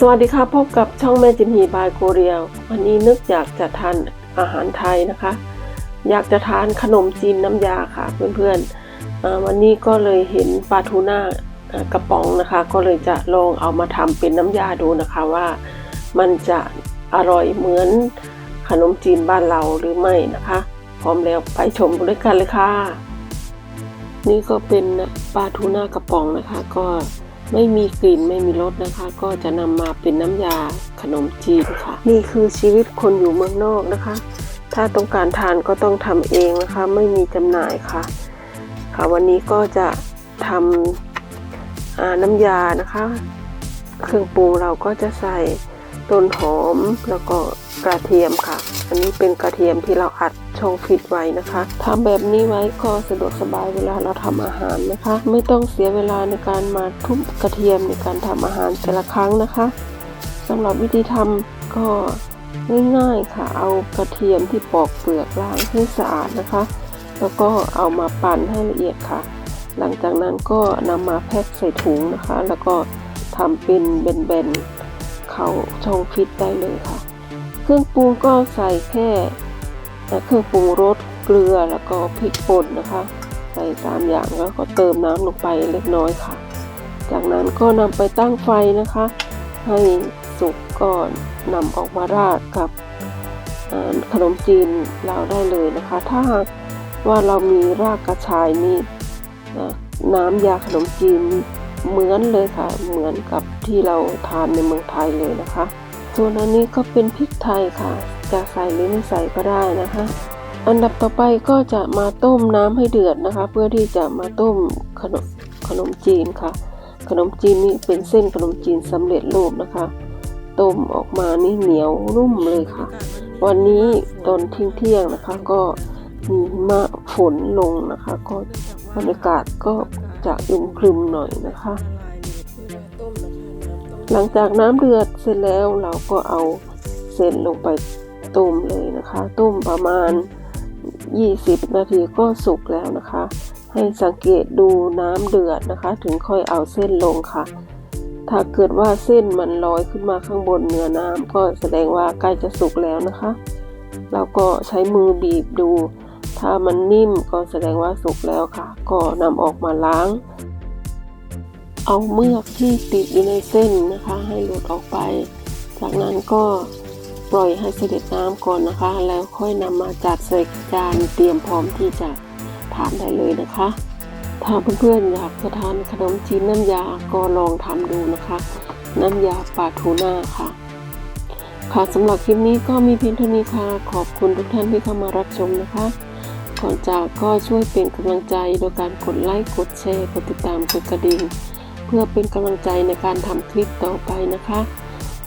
สวัสดีค่ะพบกับช่องแม่จิมฮีบายโกเรียววันนี้นึกอยากจะทานอาหารไทยนะคะ อยากจะทานขนมจีนน้ำยาค่ะเพื่อนๆวันนี้ก็เลยเห็นปลาทูน่าอ่ากระป๋องนะคะ ก็เลยจะลองเอามาทำเป็นน้ำยาดูนะคะว่ามันจะอร่อยเหมือนขนมจีนบ้านเราหรือไม่นะคะ พร้อมแล้วไปชมด้วยกันเลยค่ะ นี่ก็เป็นปลาทูน่ากระป๋องนะคะก็ ไม่มีกลิ่นไม่มีรสนะคะ ก็จะนำมาเป็นน้ำยาขนมจีนค่ะ นี่คือชีวิตคนอยู่เมืองนอกนะคะ ถ้าต้องการทานก็ต้องทำเองนะคะ ไม่มีจำหน่ายค่ะ ค่ะวันนี้ก็จะทำน้ำยานะคะ เครื่องปรุงเราก็จะใส่ต้นหอมแล้วก็กระเทียมค่ะ อันนี้เป็นกระเทียมที่เราอัด ช่องฟิตไว้นะคะทำแบบนี้ไว้ก็สะดวกสบายเวลาเราทำอาหารนะคะ ไม่ต้องเสียเวลาในการมาทุบกระเทียมในการทำอาหารแต่ละครั้งนะคะสำหรับวิธีทำก็ง่ายๆค่ะ เอากระเทียมที่ปอกเปลือกล้างให้สะอาดนะคะ แล้วก็เอามาปั่นให้ละเอียดค่ะ หลังจากนั้นก็นำมาแพ็คใส่ถุงนะคะ แล้วก็ทำเป็นแบนๆเข้าช่องฟิตได้เลยค่ะ เครื่องปรุงก็ใส่แค่ เครื่องปรุงรสเกลือแล้วก็พริกป่นนะคะ ใส่ตามอย่างแล้วก็เติมน้ำลงไปเล็กน้อยค่ะ จากนั้นก็นำไปตั้งไฟนะคะ ให้สุกก่อนนำออกมาราดกับขนมจีนเราได้เลยนะคะ ถ้าหากว่าเรามีรากกระชายนี่น้ำยาขนมจีนเหมือนเลยค่ะ เหมือนกับที่เราทานในเมืองไทยเลยนะคะ ส่วนอันนี้ก็เป็นพริกไทยค่ะ จะใส่หรือไม่ใส่ก็ได้นะคะ อันดับต่อไปก็จะมาต้มน้ำให้เดือดนะคะ เพื่อที่จะมาต้มขนมขนมจีนค่ะ ขนมจีนนี่เป็นเส้นขนมจีนสำเร็จรูปนะคะ ต้มออกมานี่เหนียวนุ่มเลยค่ะ วันนี้ตอนเที่ยงเที่ยงๆนะคะก็มีมะฝนลงนะคะ ก็บรรยากาศก็จะอึมครึมหน่อยนะคะ หลังจากน้ำเดือดเสร็จแล้วเราก็เอาเส้นลงไป ต้มเลยนะคะ ต้มประมาณ 20 นาทีก็สุกแล้วนะคะ ให้สังเกตดูน้ำเดือดนะคะ ถึงค่อยเอาเส้นลงค่ะ ถ้าเกิดว่าเส้นมันลอยขึ้นมาข้างบนเนื้อน้ำก็แสดงว่าใกล้จะสุกแล้วนะคะเราก็ใช้มือบีบดู ถ้ามันนิ่มก็แสดงว่าสุกแล้วค่ะ ก็นำออกมาล้าง เอาเมือกที่ติดอยู่ในเส้นนะคะ ให้หลุดออกไป จากนั้นก็ ปล่อยให้เสด็จน้ำก่อนนะคะ แล้วค่อยนำมาจัดใส่จานเตรียมพร้อมที่จะทานได้เลยนะคะ ถ้าเพื่อนๆอยากจะทานขนมจีนน้ำยาก็ลองทำดูนะคะ น้ำยาปลาทูน่าค่ะ ค่ะสำหรับคลิปนี้ก็มีเพียงเท่านี้ค่ะ ขอบคุณทุกท่านที่เข้ามารับชมนะคะ ก่อนจากก็ช่วยเป็นกำลังใจโดยการกดไลค์กดแชร์กดติดตามกดกระดิ่ง เพื่อเป็นกำลังใจในการทำคลิปต่อไปนะคะ